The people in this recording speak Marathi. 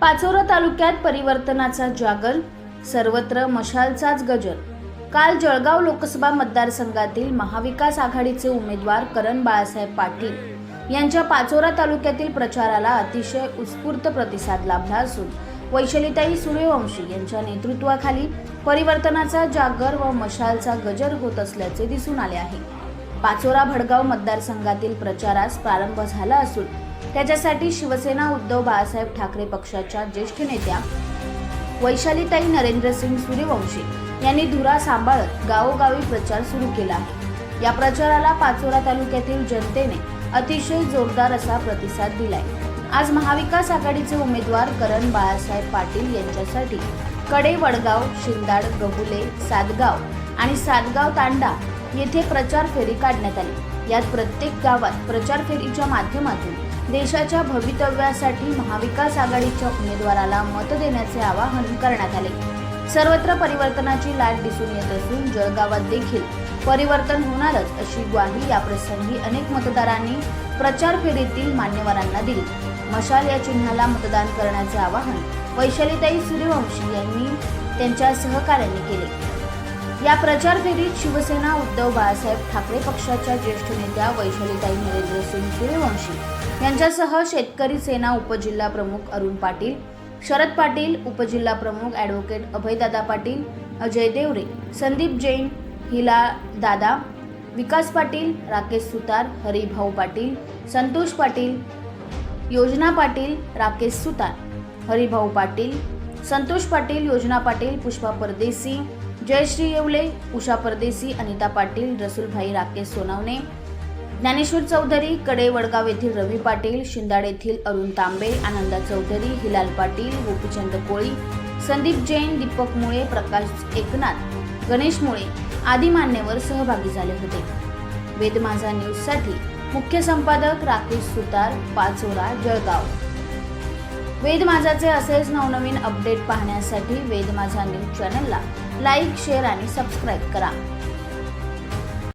पाचोरा तालुक्यात परिवर्तनाचा जागर सर्वत्र मशालचाच गजर काल जळगाव लोकसभा मतदारसंघातील महाविकास आघाडीचे उमेदवार करण बाळासाहेब पाटील यांच्या पाचोरा तालुक्यातील प्रचाराला अतिशय उत्स्फूर्त प्रतिसाद लाभला असून वैशलिताई सूर्यवंशी यांच्या नेतृत्वाखाली परिवर्तनाचा जागर व मशालचा गजर होत असल्याचे दिसून आले आहे. पाचोरा भडगाव मतदारसंघातील प्रचारास प्रारंभ झाला असून त्याच्यासाठी शिवसेना उद्धव बाळासाहेब ठाकरे पक्षाच्या ज्येष्ठ नेत्या वैशालीताई नरेंद्रसिंग सूर्यवंशी यांनी धुरा सांभाळत गावोगावी प्रचार सुरू केला. आहे या प्रचाराला पाचोरा तालुक्यातील जनतेने अतिशय जोरदार असा प्रतिसाद दिलाय. आज महाविकास आघाडीचे उमेदवार करण बाळासाहेब पाटील यांच्यासाठी कडे वडगाव शिंदाड गहुले सातगाव आणि सातगाव तांडा येथे प्रचार फेरी काढण्यात आली. यात प्रत्येक गावात प्रचार फेरीच्या माध्यमातून देशाच्या भवितव्यासाठी महाविकास आघाडीच्या उमेदवाराला मत देण्याचे आवाहन करण्यात आले. सर्वत्र परिवर्तनाची लाट दिसून येत असून जळगावात देखील परिवर्तन होणारच अशी ग्वाही याप्रसंगी अनेक मतदारांनी प्रचार फेरीतील मान्यवरांना दिली. मशाल या चिन्हाला मतदान करण्याचे आवाहन वैशालीताई सूर्यवंशी यांनी त्यांच्या सहकार्यांनी केले. या प्रचार फेरीत शिवसेना उद्धव बाळासाहेब ठाकरे पक्षाच्या ज्येष्ठ नेत्या वैशालीताई नरेंद्रसिंग सूर्यवंशी यांच्यासह शेतकरी सेना उपजिल्हा प्रमुख अरुण पाटील शरद पाटील उपजिल्हा प्रमुख ॲडव्होकेट अभयदादा पाटील अजय देवरे संदीप जैन हिला दादा विकास पाटील राकेश सुतार हरिभाऊ पाटील संतोष पाटील योजना पाटील राकेश सुतार हरिभाऊ पाटील संतोष पाटील योजना पाटील पुष्पा परदेसी जयश्री येवले उषा परदेसी अनिता पाटील रसूलभाई राकेश सोनवणे ज्ञानेश्वर चौधरी कडे वडगाव येथील रवी पाटील शिंदाड येथील अरुण तांबे आनंदा चौधरी हिलाल पाटील गोपीचंद कोळी संदीप जैन दीपक मुळे प्रकाश एकनाथ गणेश मुळे आदी मान्यवर सहभागी झाले होते. वेद माझा न्यूजसाठी मुख्य संपादक राकेश सुतार पाचोरा जळगाव. वेद माझाचे असेच नवनवीन अपडेट पाहण्यासाठी वेद माझा न्यूज चॅनलला लाईक शेअर आणि सबस्क्राईब करा.